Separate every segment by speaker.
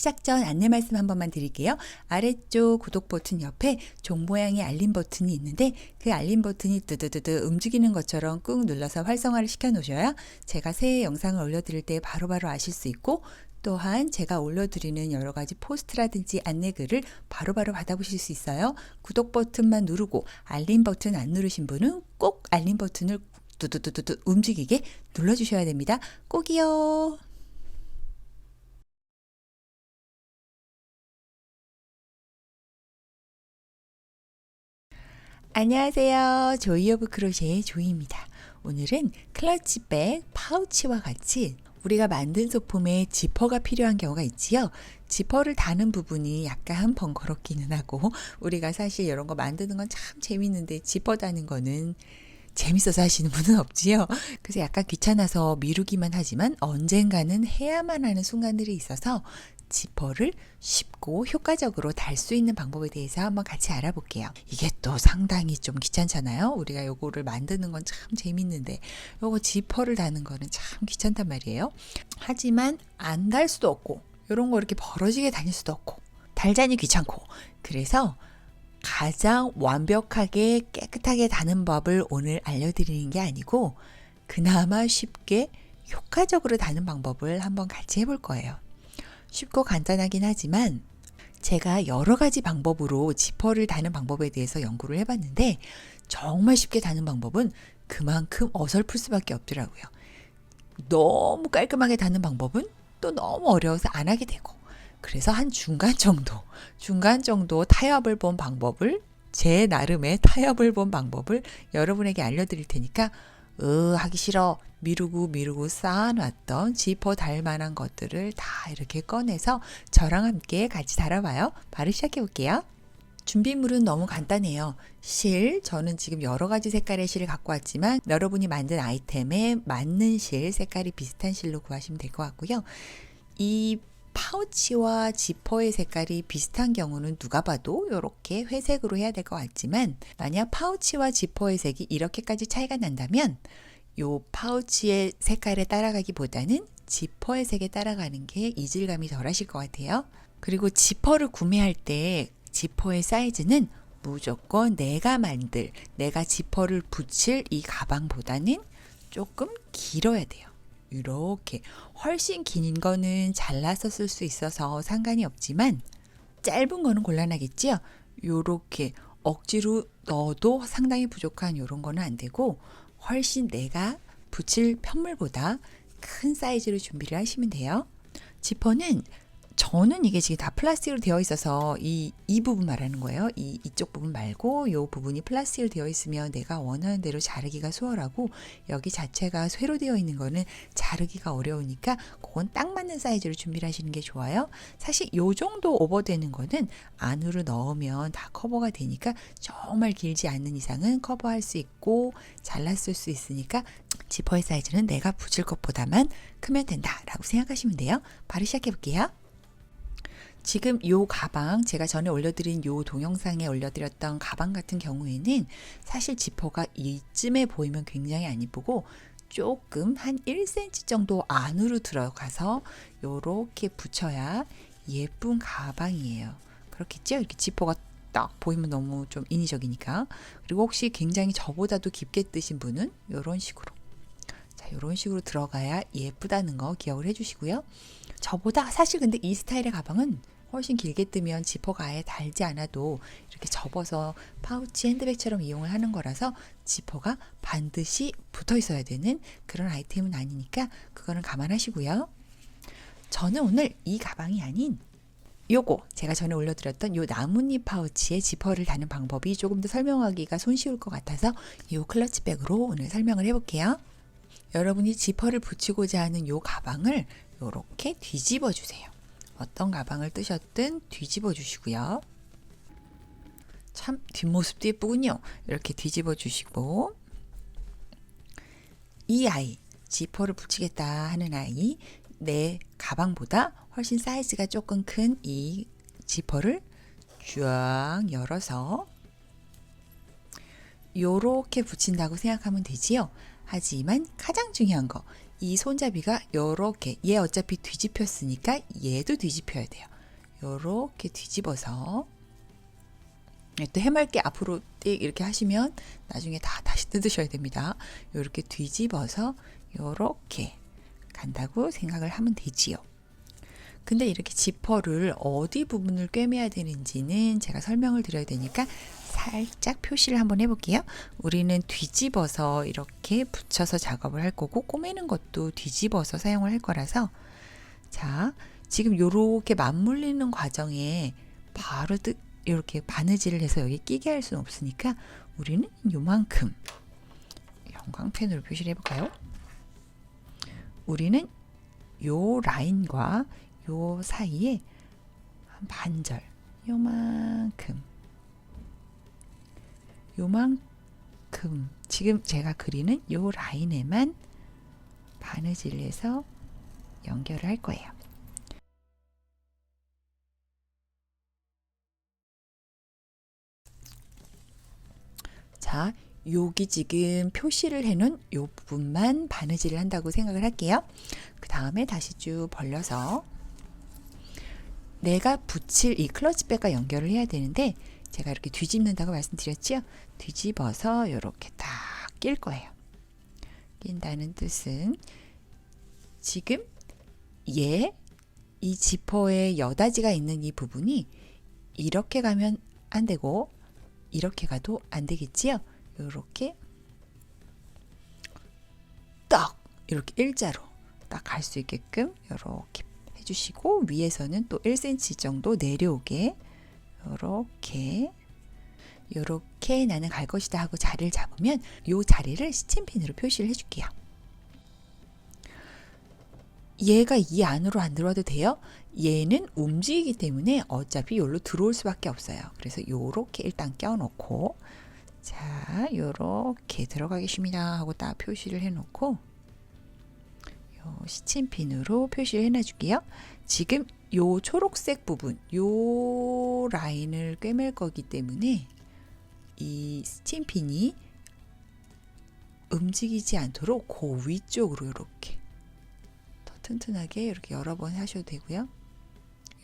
Speaker 1: 시작 전 안내 말씀 한 번만 드릴게요. 아래쪽 구독 버튼 옆에 종 모양의 알림 버튼이 있는데 그 알림 버튼이 뜨드드드 움직이는 것처럼 꾹 눌러서 활성화를 시켜 놓으셔야 제가 새 영상을 올려드릴 때 바로바로 아실 수 있고 또한 제가 올려드리는 여러 가지 포스트라든지 안내글을 바로바로 받아보실 수 있어요. 구독 버튼만 누르고 알림 버튼 안 누르신 분은 꼭 알림 버튼을 두두두두두 움직이게 눌러주셔야 됩니다. 꼭이요. 안녕하세요. 조이 오브 크로셰의 조이입니다. 오늘은 클러치백 파우치와 같이 우리가 만든 소품에 지퍼가 필요한 경우가 있지요. 지퍼를 다는 부분이 약간 번거롭기는 하고 우리가 사실 이런 거 만드는 건 참 재밌는데 지퍼 다는 거는 재밌어서 하시는 분은 없지요. 그래서 약간 귀찮아서 미루기만 하지만 언젠가는 해야만 하는 순간들이 있어서 지퍼를 쉽고 효과적으로 달 수 있는 방법에 대해서 한번 같이 알아볼게요. 이게 또 상당히 좀 귀찮잖아요. 우리가 요거를 만드는 건 참 재밌는데 요거 지퍼를 다는 거는 참 귀찮단 말이에요. 하지만 안 달 수도 없고 요런 거 이렇게 벌어지게 다닐 수도 없고 달자니 귀찮고 그래서 가장 완벽하게 깨끗하게 다는 법을 오늘 알려드리는 게 아니고 그나마 쉽게 효과적으로 다는 방법을 한번 같이 해볼 거예요. 쉽고 간단하긴 하지만 제가 여러 가지 방법으로 지퍼를 다는 방법에 대해서 연구를 해봤는데 정말 쉽게 다는 방법은 그만큼 어설플 수밖에 없더라고요. 너무 깔끔하게 다는 방법은 또 너무 어려워서 안 하게 되고 그래서 한 중간 정도, 중간 정도 타협을 본 방법을 제 나름의 타협을 본 방법을 여러분에게 알려드릴 테니까 으 하기 싫어 미루고 미루고 쌓아놨던 지퍼 달 만한 것들을 다 이렇게 꺼내서 저랑 함께 같이 달아봐요. 바로 시작해 볼게요. 준비물은 너무 간단해요. 실, 저는 지금 여러 가지 색깔의 실을 갖고 왔지만 여러분이 만든 아이템에 맞는 실, 색깔이 비슷한 실로 구하시면 될 것 같고요. 이 파우치와 지퍼의 색깔이 비슷한 경우는 누가 봐도 이렇게 회색으로 해야 될 것 같지만 만약 파우치와 지퍼의 색이 이렇게까지 차이가 난다면 요 파우치의 색깔에 따라가기보다는 지퍼의 색에 따라가는 게 이질감이 덜 하실 것 같아요. 그리고 지퍼를 구매할 때 지퍼의 사이즈는 무조건 내가 만들, 내가 지퍼를 붙일 이 가방보다는 조금 길어야 돼요. 이렇게 훨씬 긴 거는 잘라서 쓸 수 있어서 상관이 없지만 짧은 거는 곤란하겠지요. 요렇게 억지로 넣어도 상당히 부족한 요런 거는 안 되고 훨씬 내가 붙일 편물보다 큰 사이즈로 준비를 하시면 돼요. 지퍼는 저는 이게 지금 다 플라스틱으로 되어 있어서 이, 이 부분 말하는 거예요. 이, 이쪽 부분 말고 이 부분이 플라스틱으로 되어 있으면 내가 원하는 대로 자르기가 수월하고 여기 자체가 쇠로 되어 있는 거는 자르기가 어려우니까 그건 딱 맞는 사이즈로 준비를 하시는 게 좋아요. 사실 요 정도 오버되는 거는 안으로 넣으면 다 커버가 되니까 정말 길지 않는 이상은 커버할 수 있고 잘랐을 수 있으니까 지퍼의 사이즈는 내가 붙일 것보다만 크면 된다라고 생각하시면 돼요. 바로 시작해 볼게요. 지금 요 가방 제가 전에 올려드린 요 동영상에 올려드렸던 가방 같은 경우에는 사실 지퍼가 이쯤에 보이면 굉장히 안 이쁘고 조금 한 1cm 정도 안으로 들어가서 요렇게 붙여야 예쁜 가방이에요. 그렇겠죠? 이렇게 지퍼가 딱 보이면 너무 좀 인위적이니까. 그리고 혹시 굉장히 저보다도 깊게 뜨신 분은 요런 식으로 자, 요런 식으로 들어가야 예쁘다는 거 기억을 해주시고요. 저보다 사실 근데 이 스타일의 가방은 훨씬 길게 뜨면 지퍼가 아예 달지 않아도 이렇게 접어서 파우치 핸드백처럼 이용을 하는 거라서 지퍼가 반드시 붙어 있어야 되는 그런 아이템은 아니니까 그거는 감안하시고요. 저는 오늘 이 가방이 아닌 요거 제가 전에 올려드렸던 요 나뭇잎 파우치에 지퍼를 다는 방법이 조금 더 설명하기가 손쉬울 것 같아서 요 클러치백으로 오늘 설명을 해볼게요. 여러분이 지퍼를 붙이고자 하는 요 가방을 이렇게 뒤집어 주세요. 어떤 가방을 뜨셨든 뒤집어 주시고요. 참 뒷모습도 예쁘군요. 이렇게 뒤집어 주시고 이 아이 지퍼를 붙이겠다 하는 아이 내 가방보다 훨씬 사이즈가 조금 큰 이 지퍼를 쫙 열어서 요렇게 붙인다고 생각하면 되지요. 하지만 가장 중요한 거 이 손잡이가 요렇게 얘 어차피 뒤집혔으니까 얘도 뒤집혀야 돼요. 요렇게 뒤집어서 네, 또 해맑게 앞으로 띡 이렇게 하시면 나중에 다 다시 뜯으셔야 됩니다. 요렇게 뒤집어서 요렇게 간다고 생각을 하면 되지요. 근데 이렇게 지퍼를 어디 부분을 꿰매야 되는지는 제가 설명을 드려야 되니까 살짝 표시를 한번 해볼게요. 우리는 뒤집어서 이렇게 붙여서 작업을 할 거고 꼬매는 것도 뒤집어서 사용을 할 거라서 자 지금 요렇게 맞물리는 과정에 바로 뜨, 이렇게 바느질을 해서 여기 끼게 할 수는 없으니까 우리는 요만큼 형광펜으로 표시를 해볼까요? 우리는 요 라인과 요 사이에 한 반절 요만큼 요만큼 지금 제가 그리는 요 라인에만 바느질을 해서 연결을 할 거예요. 자, 여기 지금 표시를 해놓은 요 부분만 바느질을 한다고 생각을 할게요. 그 다음에 다시 쭉 벌려서 내가 붙일 이 클러치백과 연결을 해야 되는데 제가 이렇게 뒤집는다고 말씀드렸죠? 뒤집어서 이렇게 딱 낄 거예요. 낀다는 뜻은 지금 얘, 이 지퍼에 여다지가 있는 이 부분이 이렇게 가면 안 되고 이렇게 가도 안 되겠지요? 이렇게 딱 이렇게 일자로 딱 갈 수 있게끔 이렇게 해주시고 위에서는 또 1cm 정도 내려오게 이렇게 이렇게 나는 갈 것이다 하고 자리를 잡으면 이 자리를 스팀핀으로 표시를 해줄게요. 얘가 이 안으로 안 들어와도 돼요. 얘는 움직이기 때문에 어차피 여기로 들어올 수밖에 없어요. 그래서 요렇게 일단 껴놓고 자 요렇게 들어가 계십니다 하고 딱 표시를 해놓고 요 시침핀으로 표시를 해놔줄게요. 지금 요 초록색 부분 요 라인을 꿰맬 거기 때문에 이 스팀핀이 움직이지 않도록 그 위쪽으로 이렇게 더 튼튼하게 이렇게 여러 번 하셔도 되고요.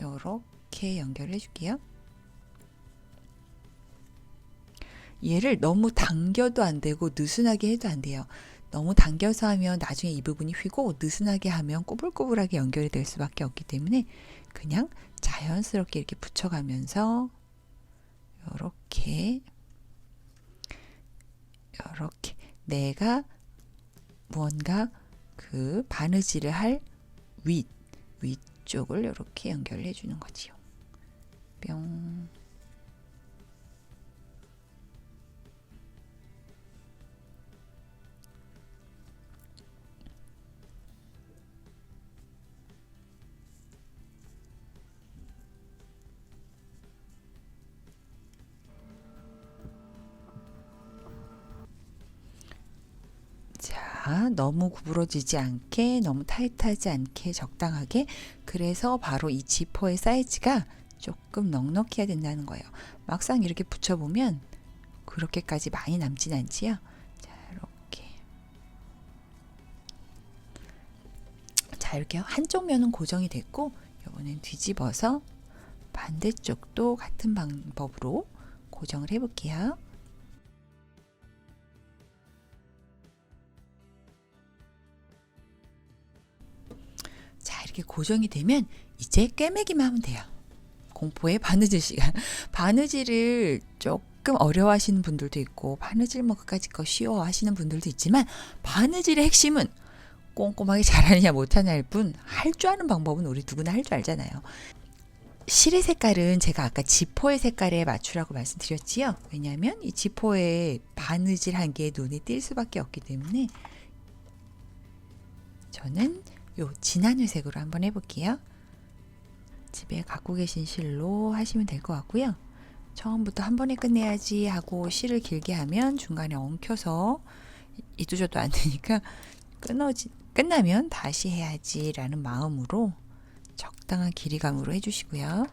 Speaker 1: 이렇게 연결해 줄게요. 얘를 너무 당겨도 안 되고 느슨하게 해도 안 돼요. 너무 당겨서 하면 나중에 이 부분이 휘고 느슨하게 하면 꾸불꾸불하게 연결이 될 수밖에 없기 때문에 그냥 자연스럽게 이렇게 붙여가면서 이렇게 이렇게 내가 무언가 그 바느질을 할 윗, 위쪽을 이렇게 연결해 주는 거지요. 뿅. 자, 너무 구부러지지 않게, 너무 타이트하지 않게 적당하게. 그래서 바로 이 지퍼의 사이즈가 조금 넉넉해야 된다는 거예요. 막상 이렇게 붙여보면 그렇게까지 많이 남진 않지요. 자, 이렇게. 자, 이렇게 한쪽 면은 고정이 됐고, 이번엔 뒤집어서 반대쪽도 같은 방법으로 고정을 해볼게요. 이렇게 고정이 되면 이제 꿰매기만 하면 돼요. 공포의 바느질 시간. 바느질을 조금 어려워하시는 분들도 있고 바느질 뭐 그까짓 거 쉬워 하시는 분들도 있지만 바느질의 핵심은 꼼꼼하게 잘하느냐 못하냐일 뿐 할 줄 아는 방법은 우리 누구나 할 줄 알잖아요. 실의 색깔은 제가 아까 지퍼의 색깔에 맞추라고 말씀드렸지요. 왜냐하면 이 지퍼에 바느질 한 개에 눈이 띌 수밖에 없기 때문에 저는 요 진한 회색으로 한번 해볼게요. 집에 갖고 계신 실로 하시면 될 것 같고요. 처음부터 한 번에 끝내야지 하고 실을 길게 하면 중간에 엉켜서 이두저도 안 되니까 끊어지, 끝나면 다시 해야지라는 마음으로 적당한 길이감으로 해주시고요.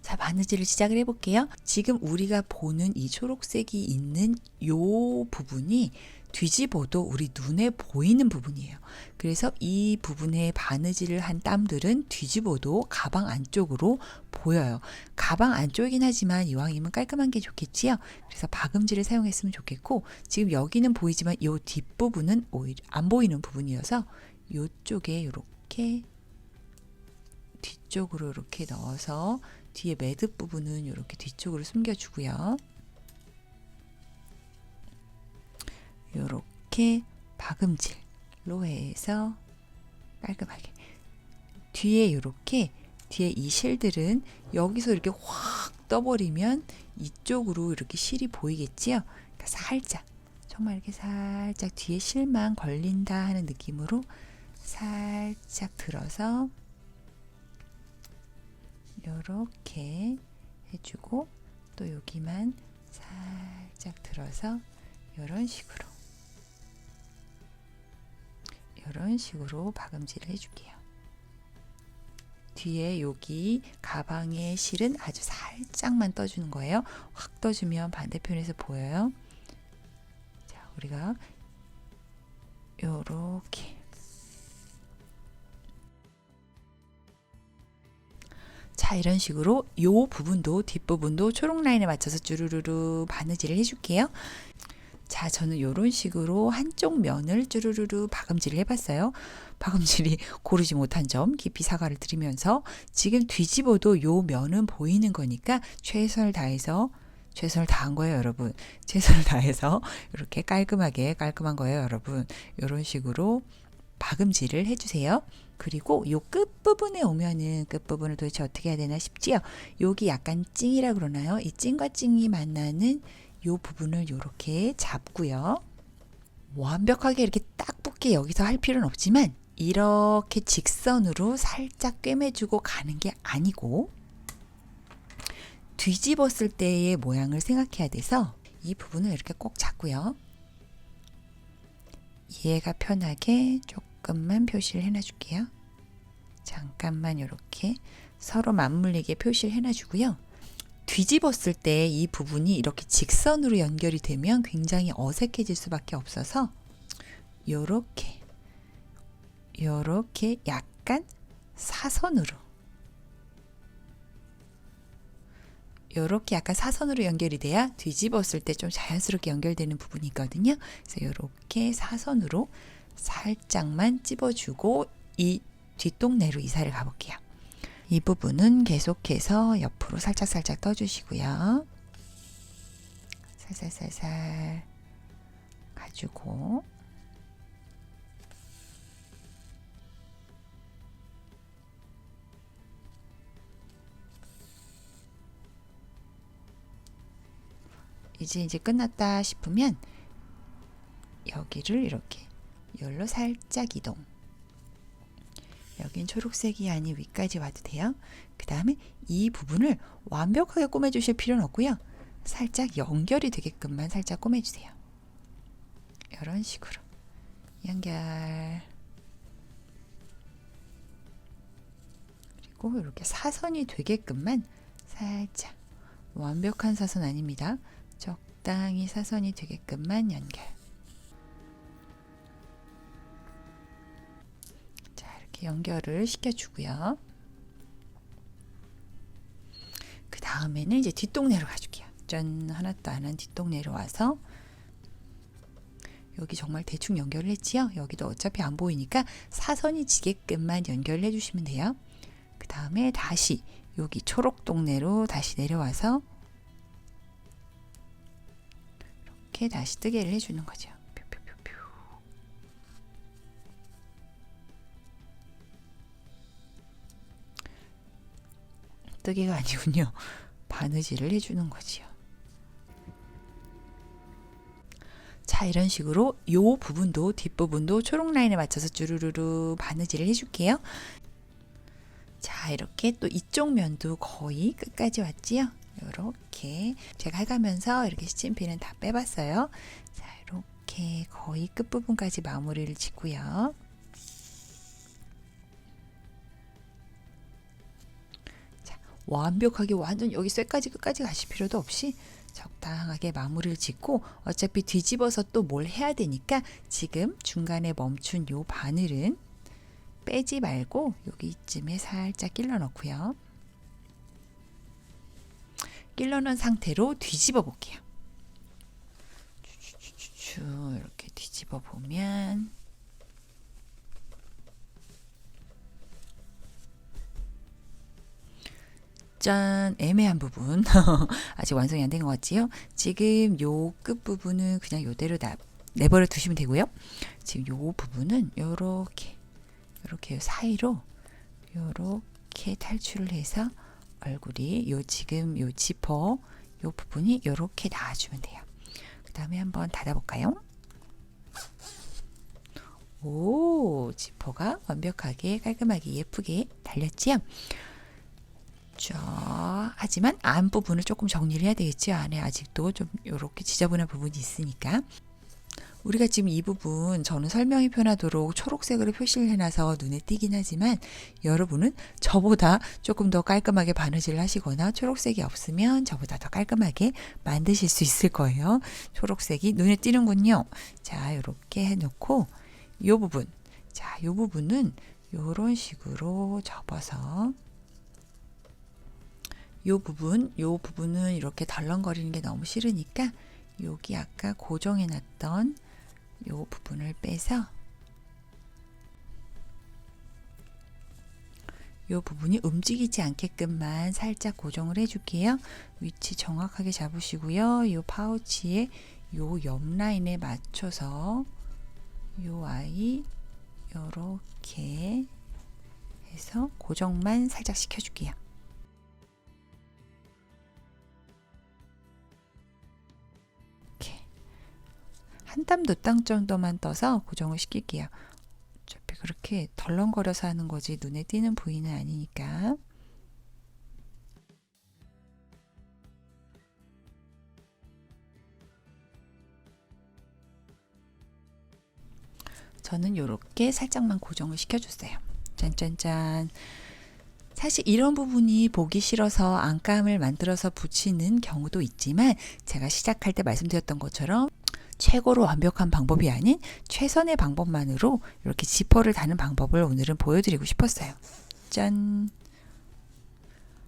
Speaker 1: 자, 바느질을 시작을 해볼게요. 지금 우리가 보는 이 초록색이 있는 요 부분이 뒤집어도 우리 눈에 보이는 부분이에요. 그래서 이 부분에 바느질을 한 땀들은 뒤집어도 가방 안쪽으로 보여요. 가방 안쪽이긴 하지만 이왕이면 깔끔한 게 좋겠지요. 그래서 박음질을 사용했으면 좋겠고 지금 여기는 보이지만 이 뒷부분은 오히려 안 보이는 부분이어서 이쪽에 이렇게 뒤쪽으로 이렇게 넣어서 뒤에 매듭 부분은 이렇게 뒤쪽으로 숨겨주고요. 이렇게 박음질로 해서 깔끔하게 뒤에 이렇게 뒤에 이 실들은 여기서 이렇게 확 떠버리면 이쪽으로 이렇게 실이 보이겠지요. 그러니까 살짝 정말 이렇게 살짝 뒤에 실만 걸린다 하는 느낌으로 살짝 들어서 이렇게 해주고 또 여기만 살짝 들어서 이런 식으로 이런 식으로 박음질을 해줄게요. 뒤에 여기 가방의 실은 아주 살짝만 떠주는 거예요. 확 떠주면 반대편에서 보여요. 자, 우리가 요렇게 자, 이런 식으로 요 부분도 뒷부분도 초록 라인에 맞춰서 쭈루루루 바느질을 해줄게요. 자, 저는 이런 식으로 한쪽 면을 쭈루루루 박음질을 해봤어요. 박음질이 고르지 못한 점 깊이 사과를 드리면서 지금 뒤집어도 요 면은 보이는 거니까 최선을 다해서 최선을 다한 거예요, 여러분. 최선을 다해서 이렇게 깔끔하게 깔끔한 거예요, 여러분. 이런 식으로 박음질을 해주세요. 그리고 요 끝부분에 오면은 끝부분을 도대체 어떻게 해야 되나 싶지요? 여기 약간 찡이라 그러나요? 이 찡과 찡이 만나는 요 부분을 요렇게 잡고요. 완벽하게 이렇게 딱 붙게 여기서 할 필요는 없지만 이렇게 직선으로 살짝 꿰매주고 가는 게 아니고 뒤집었을 때의 모양을 생각해야 돼서 이 부분을 이렇게 꼭 잡고요. 이해가 편하게 조금만 표시를 해놔줄게요. 잠깐만 이렇게 서로 맞물리게 표시를 해놔주고요. 뒤집었을 때 이 부분이 이렇게 직선으로 연결이 되면 굉장히 어색해질 수밖에 없어서 요렇게 요렇게 약간 사선으로 요렇게 약간 사선으로 연결이 돼야 뒤집었을 때 좀 자연스럽게 연결되는 부분이 있거든요. 그래서 요렇게 사선으로 살짝만 찝어주고 이 뒷동네로 이사를 가볼게요. 이 부분은 계속해서 옆으로 살짝살짝 떠주시고요. 살살살살 가지고 이제 이제 끝났다 싶으면 여기를 이렇게 열로 살짝 이동. 여긴 초록색이 아닌 위까지 와도 돼요. 그 다음에 이 부분을 완벽하게 꼬매주실 필요는 없고요. 살짝 연결이 되게끔만 살짝 꼬매주세요. 이런 식으로 연결. 그리고 이렇게 사선이 되게끔만 살짝 완벽한 사선 아닙니다. 적당히 사선이 되게끔만 연결. 이렇게 연결을 시켜주고요. 그 다음에는 이제 뒷동네로 가줄게요. 짠 하나도 안 한 뒷동네로 와서 여기 정말 대충 연결을 했지요. 여기도 어차피 안 보이니까 사선이 지게끔만 연결을 해주시면 돼요. 그 다음에 다시 여기 초록 동네로 다시 내려와서 이렇게 다시 뜨개를 해주는 거죠. 뜨개가 아니군요. 바느질을 해주는 거지요. 자 이런 식으로 요 부분도 뒷부분도 초록 라인에 맞춰서 주르르르 바느질을 해줄게요. 자 이렇게 또 이쪽 면도 거의 끝까지 왔지요. 이렇게 제가 해가면서 이렇게 시침핀은 다 빼봤어요. 자 이렇게 거의 끝부분까지 마무리를 짓고요. 완벽하게 완전 여기 쇠까지 끝까지 가실 필요도 없이 적당하게 마무리를 짓고 어차피 뒤집어서 또 뭘 해야 되니까 지금 중간에 멈춘 요 바늘은 빼지 말고 여기쯤에 살짝 끼려 넣고요. 끼려 넣은 상태로 뒤집어 볼게요. 쭉 이렇게 뒤집어 보면 짠 애매한 부분 아직 완성이 안 된 것 같지요? 지금 요 끝 부분은 그냥 요대로 나, 내버려 두시면 되고요. 지금 요 부분은 요렇게 요렇게 사이로 요렇게 탈출을 해서 얼굴이 요 지금 요 지퍼 요 부분이 요렇게 나와주면 돼요. 그 다음에 한번 닫아볼까요? 오, 지퍼가 완벽하게 깔끔하게 예쁘게 달렸지요? 자, 하지만 안 부분을 조금 정리를 해야 되겠죠. 안에 아직도 좀 이렇게 지저분한 부분이 있으니까. 우리가 지금 이 부분 저는 설명이 편하도록 초록색으로 표시를 해놔서 눈에 띄긴 하지만 여러분은 저보다 조금 더 깔끔하게 바느질을 하시거나 초록색이 없으면 저보다 더 깔끔하게 만드실 수 있을 거예요. 초록색이 눈에 띄는군요. 자, 이렇게 해놓고 이 부분, 자, 이 부분은 이런 식으로 접어서 요 부분, 요 부분은 이렇게 덜렁거리는 게 너무 싫으니까 여기 아까 고정해 놨던 요 부분을 빼서 요 부분이 움직이지 않게끔만 살짝 고정을 해 줄게요. 위치 정확하게 잡으시고요. 요 파우치에 요옆 라인에 맞춰서 요 아이 요렇게 해서 고정만 살짝 시켜 줄게요. 한땀 두 땀 정도만 떠서 고정을 시킬게요. 어차피 그렇게 덜렁거려서 하는 거지 눈에 띄는 부위는 아니니까. 저는 이렇게 살짝만 고정을 시켜줬어요. 짠짠짠. 사실 이런 부분이 보기 싫어서 안감을 만들어서 붙이는 경우도 있지만 제가 시작할 때 말씀드렸던 것처럼 최고로 완벽한 방법이 아닌 최선의 방법만으로 이렇게 지퍼를 다는 방법을 오늘은 보여드리고 싶었어요. 짠.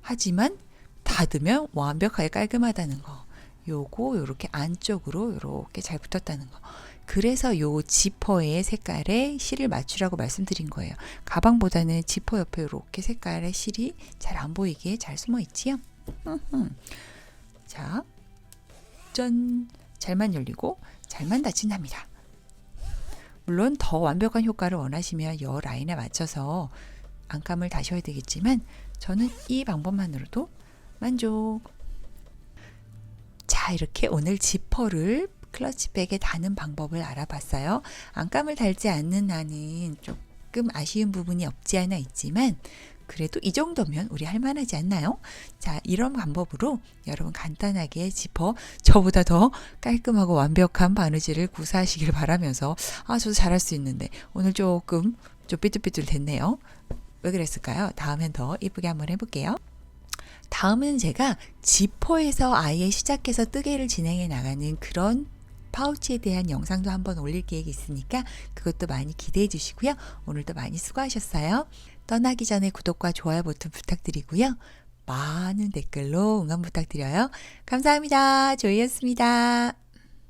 Speaker 1: 하지만 닫으면 완벽하게 깔끔하다는 거. 요거 요렇게 안쪽으로 요렇게 잘 붙었다는 거. 그래서 요 지퍼의 색깔에 실을 맞추라고 말씀드린 거예요. 가방보다는 지퍼 옆에 이렇게 색깔의 실이 잘 안 보이게 잘 숨어 있지요. 자, 짠. 잘만 열리고 잘만 닫힌답니다. 물론 더 완벽한 효과를 원하시면 여 라인에 맞춰서 안감을 다셔야 되겠지만 저는 이 방법만으로도 만족. 자, 이렇게 오늘 지퍼를 클러치백에 다는 방법을 알아봤어요. 안감을 달지 않는 나는 조금 아쉬운 부분이 없지 않아 있지만 그래도 이 정도면 우리 할 만하지 않나요? 자, 이런 방법으로 여러분 간단하게 지퍼 저보다 더 깔끔하고 완벽한 바느질을 구사하시길 바라면서 아, 저도 잘할 수 있는데 오늘 조금 좀 삐뚤삐뚤 됐네요. 왜 그랬을까요? 다음엔 더 이쁘게 한번 해볼게요. 다음은 제가 지퍼에서 아예 시작해서 뜨개를 진행해 나가는 그런 파우치에 대한 영상도 한번 올릴 계획이 있으니까 그것도 많이 기대해 주시고요. 오늘도 많이 수고하셨어요. 떠나기 전에 구독과 좋아요 버튼 부탁드리고요. 많은 댓글로 응원 부탁드려요. 감사합니다. 조이였습니다.